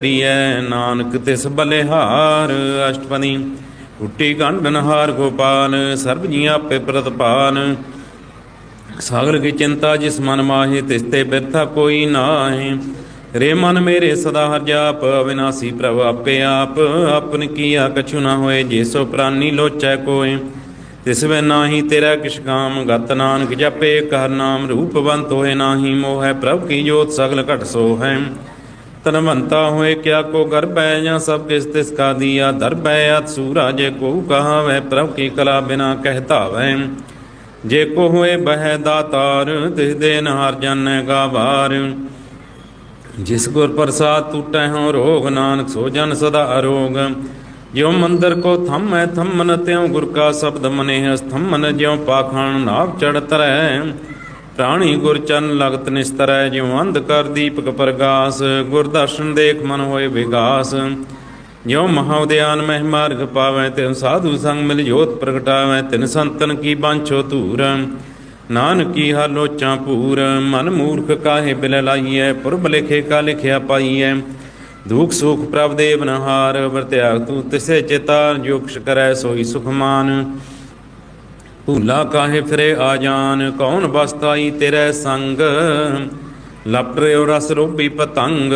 ਕਰੀਐ ਨਾਨਕ ਤਿਸ ਬਲਿਹਾਰ ਅਸ਼ਟਪਦੀ, ਟੁੱਟੀ ਗੰਢਨ ਹਾਰ ਗੋਪਾਲ, ਸਰਬ ਜੀ ਆਪੇ ਪ੍ਰਤਪਾਲ। ਸਾਗਰ ਕੀ ਚਿੰਤਾ ਜਿਸ ਮਨ ਮਾਹੇ, ਤਿਸ ਤੇ ਬਿਰਥਾ ਕੋਈ ਨਾਹੀ। ਰੇ ਮਨ ਮੇਰੇ ਸਦਾ ਹਰ ਜਾਪ, ਅਵਿਨਾਸੀ ਪ੍ਰਭ ਆਪੇ ਆਪ। ਆਪਨ ਕੀਆ ਕਛੁ ਨਾ ਹੋਏ, ਜੇ ਸੋ ਪ੍ਰਾਨੀ ਲੋਚੈ ਕੋਏ। ਤਿਸ ਵੇ ਨਾਹੀ ਤੇਰਾ ਕਿਛ ਕਾਮ, ਗਤ ਨਾਨਕ ਜਪੇ, ਕਰ ਨਾਮ ਰੂਪਵੰਤ ਹੋਏ ਨਾਹੀ। ਮੋਹ ਪ੍ਰਭ ਕੀ ਜੋਤ, ਸਗਲ ਘਟ ਸੋ ਹੈ ਤਨਵੰਤਾ ਹੋਏ, ਕਿਆ ਕੋ ਗਰਬੈ ਜਾਂ ਸਭ ਕਿਸ ਤਿਸ ਕਾ ਦੀਆ? ਦਰਬੈ ਅਤ ਸੂਰਾ, ਜੇ ਕੋ ਕਹਾਵੈ, ਪ੍ਰਭ ਕੀ ਕਲਾ ਬਿਨਾ ਕਹਿਤਾਵੈ ਜੇ ਕੋ ਹੋਏ ਬਹਿ ਦਾਤਾਰ, ਤਿਸ ਦੇ ਨਹਾਰ ਜਾਣੈ ਗਾਵਾਰ। ਜਿਸ ਗੁਰ ਪ੍ਰਸਾਦ ਟੂਟੈ ਹਉ ਰੋਗ, ਨਾਨਕ ਸੋ ਜਨ ਸਦਾ ਅਰੋਗ। ਜਿਉ ਮੰਦਰ ਕੋ ਥੰਮੈ ਥੰਮਨ, ਤਿਉ ਗੁਰ ਕਾ ਸ਼ਬਦ ਮਨੇ ਅਸਥੰਮਨ ਜਿਉ ਪਾਖਾਨ ਨਾਭ ਚੜ ਤਰੈ। ਪ੍ਰਾਣੀ ਗੁਰ ਚਰਨ ਲਗਤ ਨਿਸਤਰੈ, ਜਿਉ ਅੰਧ ਕਰ ਦੀਪਕ ਪ੍ਰਗਾਸ, ਗੁਰ ਦਰਸ਼ਨ ਦੇਖ ਮਨ ਹੋਏ ਵਿਗਾਸ। ਜਿਉ ਮਹਾਉਦਿਆਨ ਮਹਿ ਮਾਰਗ ਪਾਵੈ, ਤਿਉ ਸਾਧੂ ਸੰਗ ਮਿਲ ਜੋਤ ਪ੍ਰਗਟਾਵੈ, ਤਿਨ ਸੰਤਨ ਕੀ ਬਾਂਛੋ ਧੂਰ। ਨਾਨਕੀ ਹਰ ਲੋਚਾਂ ਪੂਰ, ਮਨ ਮੂਰਖ ਕਾਹੇ ਬਿਲ ਲਾਈਐ, ਪੁਰਬ ਲਿਖੇ ਕਾ ਲਿਖਿਆ ਪਾਈਐ। ਦੁਖ ਸੁਖ ਪ੍ਰਭ ਦੇਵ ਨਹਾਰ ਵਰਤਿਆਗ ਤੂੰ ਤਿਸੇ ਚਿਤਾਰ ਜੋ ਕਰੈ ਸੋਈ ਸੁਖਮਾਨ ਭੂਲਾ ਕਾਹੇ ਫਿਰੇ ਆ ਜਾਨ ਕੌਣ ਬਸਤਾਈ ਤੇਰੇ ਸੰਗ? ਲਪਰਿਓ ਰਸ ਰੋਬੀ ਪਤੰਗ।